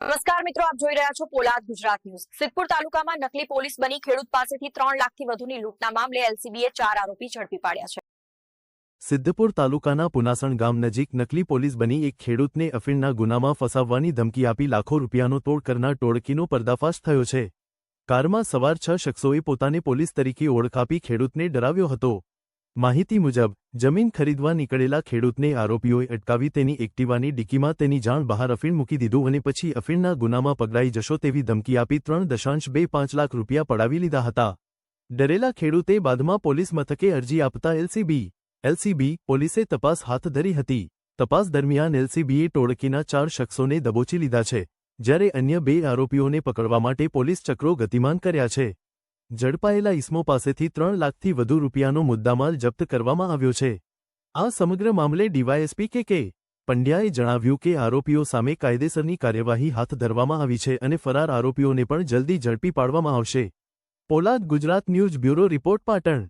નમસ્કાર મિત્રો, આપ જોઈ રહ્યા છો પોલાદ ગુજરાત ન્યૂઝ. સિદ્ધપુર તાલુકામાં નકલી પોલીસ બની ખેડૂત પાસેથી ત્રણ લાખથી વધુની લૂંટના મામલે એલસીબીએ ચાર આરોપી ઝડપી પાડ્યા છે. સિદ્ધપુર તાલુકાના પુનાસણ ગામ નજીક નકલી પોલીસ બની એક ખેડૂતને અફીણના ગુનામાં ફસાવવાની ધમકી આપી લાખો રૂપિયાનો તોડ કરનાર ટોળકીનો પર્દાફાશ થયો છે. કારમાં સવાર છ શખ્સોએ પોતાને પોલીસ તરીકે ઓળખાપી ખેડૂતને ડરાવ્યો હતો. માહિતી મુજબ, જમીન ખરીદવા નીકળેલા ખેડૂતને આરોપીઓએ અટકાવી તેની એક્ટિવાની ડિક્કીમાં તેની જાણ બહાર અફીણ મૂકી દીધું અને પછી અફીણના ગુનામાં પકડાઈ જશો તેવી ધમકી આપી ત્રણ દશાંશ બે પાંચ લાખ રૂપિયા પડાવી લીધા હતા. ડરેલા ખેડૂતે બાદમાં પોલીસ મથકે અરજી આપતા એલસીબી એલસીબી પોલીસે તપાસ હાથ ધરી હતી. તપાસ દરમિયાન એલસીબીએ ટોળકીના ચાર શખ્સોને દબોચી લીધા છે, જ્યારે અન્ય બે આરોપીઓને પકડવા માટે પોલીસ ચક્રો ગતિમાન કર્યા છે. ઝડપાયેલા ઇસમો પાસેથી ત્રણ લાખથી વધુ રૂપિયાનો મુદ્દામાલ જપ્ત કરવામાં આવ્યો છે. આ સમગ્ર મામલે ડીવાયએસપી કે કે પંડ્યાએ જણાવ્યું કે આરોપીઓ સામે કાયદેસરની કાર્યવાહી હાથ ધરવામાં આવી છે અને ફરાર આરોપીઓને પણ જલ્દી ઝડપી પાડવામાં આવશે. પોલાદ Gujarat news bureau report, Patan.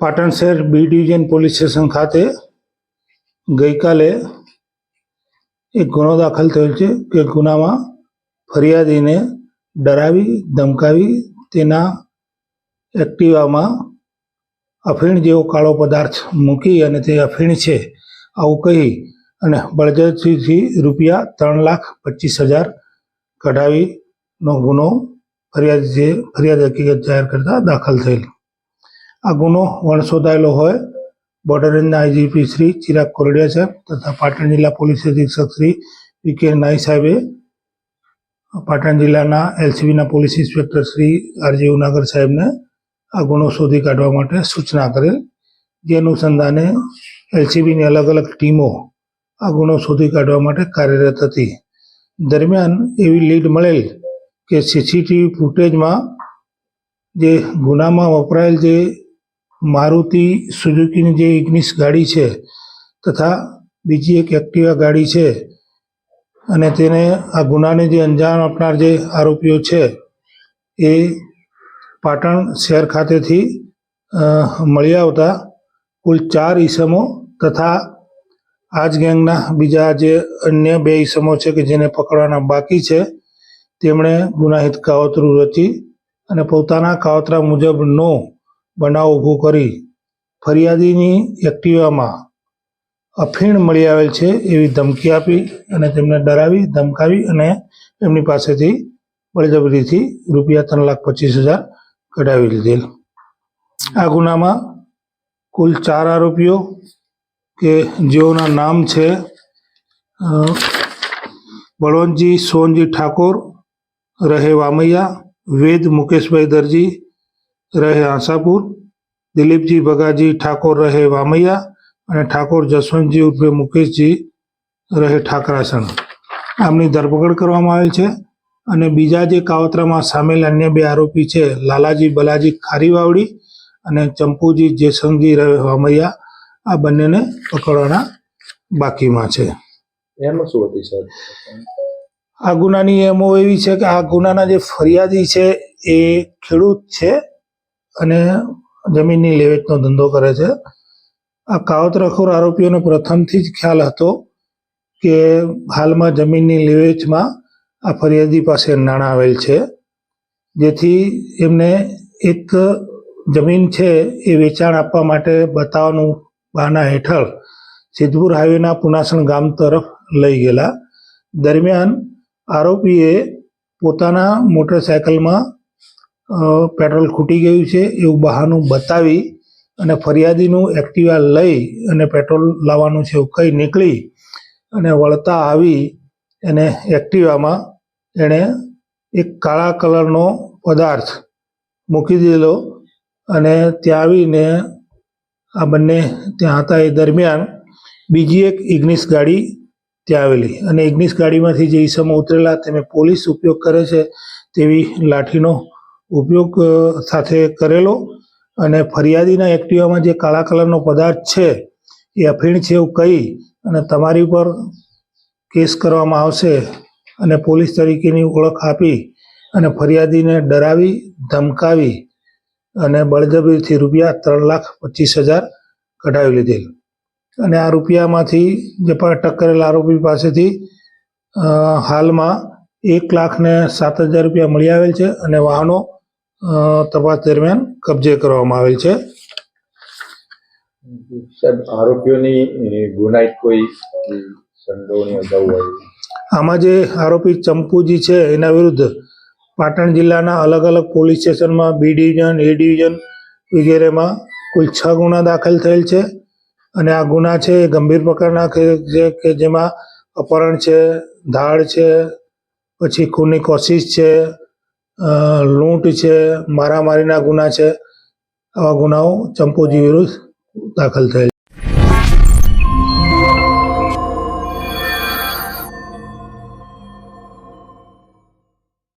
Patan શહેર બી ડિવિઝન પોલીસ સ્ટેશન ખાતે ગઈકાલે એક ગુનો દાખલ થયો છે કે ગુનામાં ફરિયાદીને ડરાવી, ધમકાવી તેના એક્ટિવામાં અફીણ જેવો કાળો પદાર્થ મૂકી અને તે અફીણ છે, આવું કહી અને બળજબરીથી રૂપિયા ત્રણ લાખ પચીસ હજાર કઢાવીનો ગુનો ફરિયાદ જે, ફરિયાદ હકીકત જાહેર કરતા દાખલ થયેલ. આ ગુનો વણસોધાયેલો હોય, બોર્ડર રેન્જના આઈજીપી શ્રી ચિરાગ કોરડિયા સાહેબ તથા પાટણ જિલ્લા પોલીસ અધિક્ષક શ્રી વી કે નાઈ સાહેબે પાટણ જિલ્લાના એલસીબીના police inspector Shri R G Unagar સાહેબને આ ગુનો શોધી કાઢવા માટે સૂચના કરેલ. જે અનુસંધાને એલસીબીની અલગ અલગ ટીમો આ ગુનો શોધી કાઢવા માટે કાર્યરત હતી. દરમિયાન એવી લીડ મળેલ કે સીસીટીવી ફૂટેજમાં જે ગુનામાં વપરાયેલ જે મારુતિ સુઝુકીની જે ઇગ્નિસ ગાડી છે તથા બીજી એક એક્ટિવા ગાડી છે અને તેને આ ગુનાને જે અંજામ આપનાર જે આરોપીઓ છે, એ પાટણ શહેર ખાતેથી મળી આવતા કુલ ચાર ઈસમો તથા આ જ ગેંગના બીજા જે અન્ય બે ઈસમો છે કે જેને પકડવાના બાકી છે, તેમણે ગુનાહિત કાવતરું રચી અને પોતાના કાવતરા મુજબનો બનાવ ઊભો કરી ફરિયાદીની એક્ટિવામાં અફીણ મળી આવેલ છે એવી ધમકી આપી અને તેમને ડરાવી, ધમકાવી અને એમની પાસેથી બળજબરીથી રૂપિયા ત્રણ લાખ પચીસ હજાર કઢાવી લીધેલ. આ ગુનામાં કુલ ચાર આરોપીઓ કે જેઓના નામ છે બળવંતજી સોનજી ઠાકોર, રહે વામૈયા, વેદ મુકેશભાઈ દરજી, રહે આશાપુર, દિલીપજી ભગાજી ઠાકોર, રહે વામૈયા અને ઠાકોર જસવંતજી ઉર્ફે મુકેશજી રહે ઠાકરાસણ આમની ધરપકડ કરવામાં આવેલ છે અને બીજા જે કાવતરામાં સામેલ અન્ય બે આરોપી છે લાલાજી બલાજી ખારીવાવડી અને ચંપુજી જેસંગજી રહે વામૈયા આ બંનેને પકડવાના બાકીમાં છે. એમાં શું હતી સાહેબ? આ ગુનાની એમો એવી છે કે આ ગુનાના જે ફરિયાદી છે એ ખેડૂત છે અને જમીનની લેવેચનો ધંધો કરે છે. આ કાવતરાખોર આરોપીઓને પ્રથમથી જ ખ્યાલ હતો કે હાલમાં જમીનની લેવેચમાં આ ફરિયાદી પાસે નાણાં આવેલ છે. જેથી એમને એક જમીન છે એ વેચાણ આપવા માટે બતાવવાનું બહાના હેઠળ સિદ્ધપુર હાઈવેના પુનાસણ ગામ તરફ લઈ ગયેલા. દરમિયાન આરોપીએ પોતાના મોટરસાયકલમાં પેટ્રોલ ખૂટી ગયું છે એવું બહાનું બતાવી અને ફરિયાદીનું એક્ટિવા લઈ અને પેટ્રોલ લાવવાનું છે એવું કહી નીકળી અને વળતા આવી એને એક્ટિવામાં એણે એક કાળા કલરનો પદાર્થ મૂકી દીધેલો અને ત્યાં આવીને આ બંને ત્યાં હતા એ દરમિયાન બીજી એક ઇગ્નિસ ગાડી ત્યાં આવેલી. અને ઇગ્નિસ ગાડીમાંથી જે ઈસમો ઉતરેલા તેને પોલીસ ઉપયોગ કરે છે તેવી લાઠીનો ઉપયોગ સાથે કરેલો અને ફરિયાદીના એક્ટિવામાં જે કાળા કલરનો પદાર્થ છે, એ અફીણ છે એવું કહી અને તમારી ઉપર કેસ કરવામાં આવશે અને પોલીસ તરીકેની ઓળખ આપી અને ફરિયાદીને ડરાવી, ધમકાવી અને બળજબરીથી રૂપિયા ત્રણ લાખ પચીસ હજાર કઢાવી લીધેલ. અને આ રૂપિયામાંથી જે અટક કરેલા આરોપી પાસેથી હાલમાં એક લાખને સાત હજાર રૂપિયા મળી આવેલ છે અને વાહનો તપાસ દરમિયાન કબજે કરવામાં આવેલ છે. સાહેબ આરોપીઓની ગુનાઇટ ગુનાહિત કોઈ સંડોવણી અગાઉ આમાં જે આરોપી ચંપુજી છે એના વિરુદ્ધ પાટણ જિલ્લાના અલગ અલગ પોલીસ સ્ટેશનમાં બી ડિવિઝન એ ડિવિઝન વગેરેમાં કુલ છ ગુના દાખલ થયેલ છે. અને આ ગુના છે એ ગંભીર પ્રકારના છે કે જેમાં અપહરણ છે ધાડ છે પછી ખૂનની કોશિશ છે લૂંટ છે મારામારીના ગુના છે. આવા ગુનાઓ ચંપુજી વિરુદ્ધ દાખલ થયેલ